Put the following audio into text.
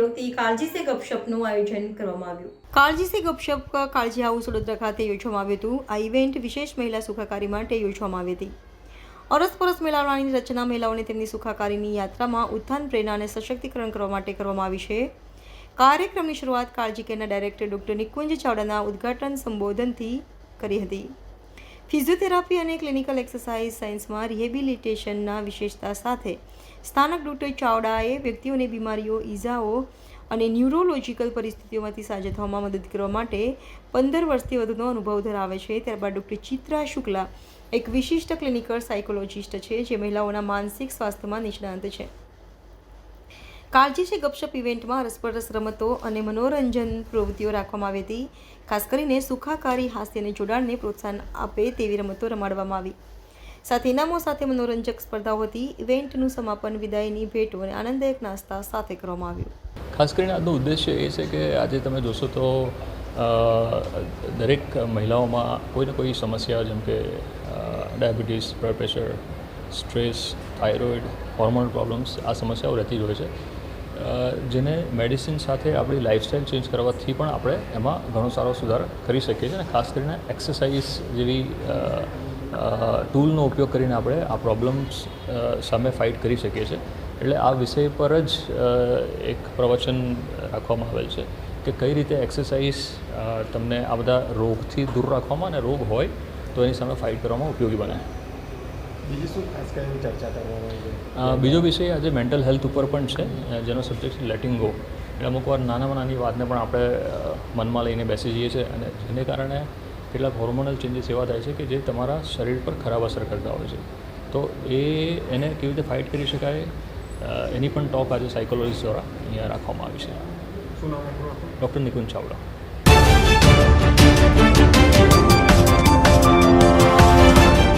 વતી કાળજી સે ગપશપનું આયોજન કરવામાં આવ્યું. કાળજી સે ગપશપ કાળજી હાઉસ વડોદરા ખાતે યોજવામાં આવ્યું હતું. આ ઇવેન્ટ વિશેષ મહિલા સુખાકારી માટે યોજવામાં આવી હતી. અરસપરસ મેળાવડાની રચના મહિલાઓને તેમની સુખાકારીની યાત્રામાં ઉત્થાન, પ્રેરણા અને સશક્તિકરણ કરવા માટે કરવામાં આવી છે. કાર્યક્રમની શરૂઆત કાળજી કેરના ડાયરેક્ટર ડોક્ટર નિકુંજ ચાવડાના ઉદ્ઘાટન સંબોધનથી કરી હતી. ફિઝિયોથેરાપી અને ક્લિનિકલ એક્સરસાઇઝ સાયન્સમાં રિહેબિલિટેશનના વિશેષતા સાથે સ્થાનક ડૉક્ટર ચાવડાએ વ્યક્તિઓને બીમારીઓ, ઈજાઓ અને ન્યુરોલોજિકલ પરિસ્થિતિઓમાંથી સાજા થવામાં મદદ કરવા માટે પંદર વર્ષથી વધુનો અનુભવ ધરાવે છે. ત્યારબાદ ડૉક્ટર ચિત્રા શુક્લા, એક વિશિષ્ટ ક્લિનિકલ સાયકોલોજિસ્ટ છે, જે મહિલાઓના માનસિક સ્વાસ્થ્યમાં નિષ્ણાંત છે. કાળજી છે ગપશપ ઇવેન્ટમાં રસપરસ રમતો અને મનોરંજન પ્રવૃત્તિઓ રાખવામાં આવી હતી. ખાસ કરીને સુખાકારી હાસ્ય અને જોડાણને પ્રોત્સાહન આપે તેવી રમતો રમાડવામાં આવી. સાથે ઇનામો સાથે મનોરંજક સ્પર્ધાઓ હતી. ઇવેન્ટનું સમાપન, વિદાયની ભેટો અને આનંદદાયક નાસ્તા સાથે કરવામાં આવ્યું. ખાસ કરીને આજનો ઉદ્દેશ્ય એ છે કે આજે તમે જોશો તો દરેક મહિલાઓમાં કોઈ ને કોઈ સમસ્યા, જેમ કે diabetes, blood pressure stress, thyroid, hormone problems આ સમસ્યાઓ રહેતી જ હોય છે. જેને મેડિસિન સાથે આપણી લાઇફસ્ટાઈલ ચેન્જ કરવાથી પણ આપણે એમાં ઘણો સારો સુધાર કરી શકીએ છીએ અને ખાસ કરીને એક્સરસાઇઝ જેવી ટૂલનો ઉપયોગ કરીને આપણે આ પ્રોબ્લેમ્સ સામે ફાઇટ કરી શકીએ છીએ. એટલે આ વિષય પર જ એક પ્રવચન રાખવામાં આવેલ છે કે કઈ રીતે એક્સરસાઇઝ તમને આ બધા રોગથી દૂર રાખવામાં અને રોગ હોય તો એની સામે ફાઇટ કરવામાં ઉપયોગી બને. બીજી શું ખાસ કરીને ચર્ચા કરવામાં આવી બીજો વિષય આજે મેન્ટલ હેલ્થ ઉપર પણ છે જેનો સબ્જેક્ટ છે લેટિંગ ગો એટલે અમુક વાર નાનામાં નાની વાતને પણ આપણે મનમાં લઈને બેસી જઈએ છીએ અને જેને કારણે કેટલાક હોર્મોનલ ચેન્જીસ એવા થાય છે કે જે તમારા શરીર પર ખરાબ અસર કરતા હોય છે. તો એ એને કેવી રીતે ફાઇટ કરી શકાય? એની પણ ટોક આજે સાયકોલોજીસ્ટ દ્વારા અહીંયા રાખવામાં આવી છે. ડૉક્ટર નિકુંજ ચાવડા.